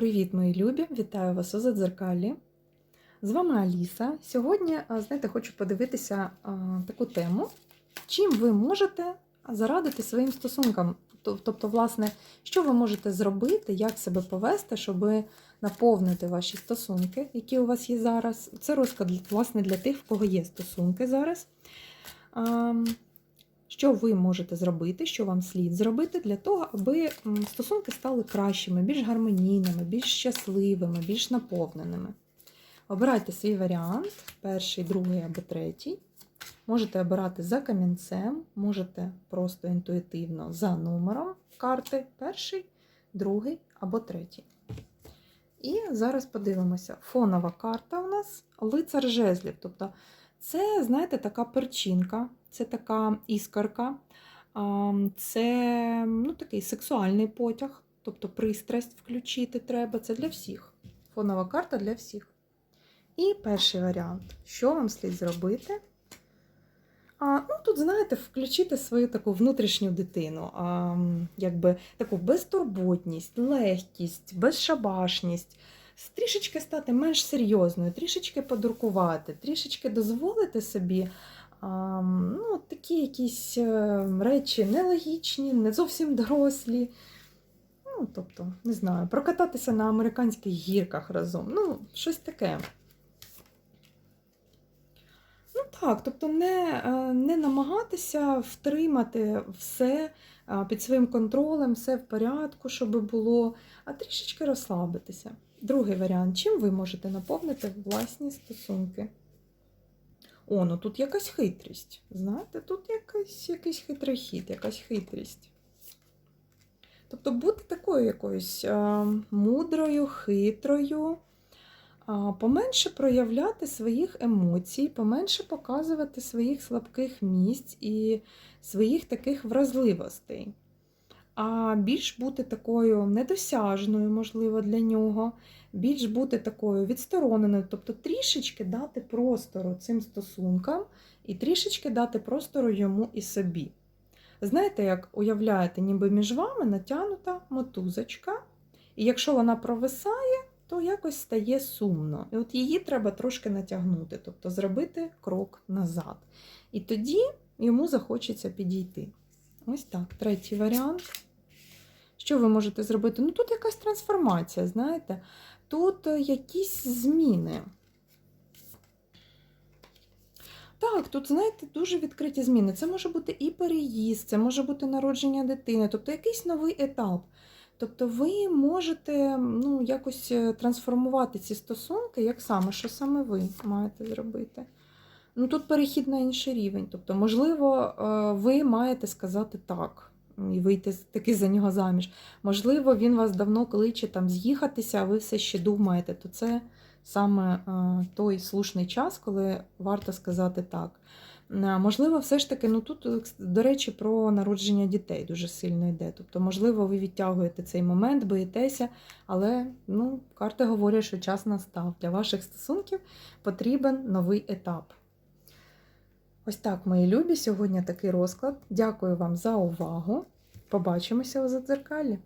Привіт, мої любі! Вітаю вас у Задзеркалі. З вами Аліса. Сьогодні, знаєте, хочу подивитися таку тему, чим ви можете зарадити своїм стосункам. Тобто, власне, що ви можете зробити, як себе повести, щоб наповнити ваші стосунки, які у вас є зараз. Це розклад власне для тих, в кого є стосунки зараз. Що ви можете зробити, що вам слід зробити для того, аби стосунки стали кращими, більш гармонійними, більш щасливими, більш наповненими. Обирайте свій варіант, перший, другий або третій. Можете обирати за камінцем, можете просто інтуїтивно за номером карти, перший, другий або третій. І зараз подивимося. Фонова карта у нас лицар жезлів. Тобто це, знаєте, така перчинка, це така іскорка, це ну, такий сексуальний потяг, тобто пристрасть включити треба. Це для всіх. Фонова карта для всіх. І перший варіант. Що вам слід зробити? А, ну, Тут, знаєте, включити свою таку внутрішню дитину, а, якби таку безтурботність, легкість, безшабашність, трішечки стати менш серйозною, трішечки подуркувати, трішечки дозволити собі ну, такі якісь е, речі нелогічні, не зовсім дорослі. Ну, тобто, не знаю, прокататися на американських гірках разом. Ну, щось таке. Ну так, тобто не, е, не намагатися втримати все е, під своїм контролем, все в порядку, щоб було, а трішечки розслабитися. Другий варіант. Чим ви можете наповнити власні стосунки? О, ну тут якась хитрість. Знаєте, тут якийсь, якийсь хитрий хід, якась хитрість. Тобто бути такою якоюсь е, мудрою, хитрою, а, поменше проявляти своїх емоцій, поменше показувати своїх слабких місць і своїх таких вразливостей. А більш бути такою недосяжною, можливо, для нього, більш бути такою відстороненою, тобто трішечки дати простору цим стосункам і трішечки дати простору йому і собі. Знаєте, як уявляєте, ніби між вами натягнута мотузочка, і якщо вона провисає, то якось стає сумно. І от її треба трошки натягнути, тобто зробити крок назад. І тоді йому захочеться підійти. Ось так, третій варіант. Що ви можете зробити? Ну, тут якась трансформація, знаєте, тут е, якісь зміни. Так, тут, знаєте, дуже відкриті зміни. Це може бути і переїзд, це може бути народження дитини, тобто якийсь новий етап. Тобто ви можете ну, якось е, трансформувати ці стосунки, як саме, що саме ви маєте зробити. Ну, Тут перехід на інший рівень. Тобто, можливо, е, ви маєте сказати так і вийти таки за нього заміж. Можливо, він вас давно кличе там з'їхатися, а ви все ще думаєте, то це саме е, той слушний час, коли варто сказати так. Можливо, все ж таки, ну тут, е, до речі, про народження дітей дуже сильно йде. Тобто, можливо, ви відтягуєте цей момент, боїтеся, але ну, карти говорять, що час настав. Для ваших стосунків потрібен новий етап. Ось так, мої любі, сьогодні такий розклад. Дякую вам за увагу. Побачимося у задзеркалі.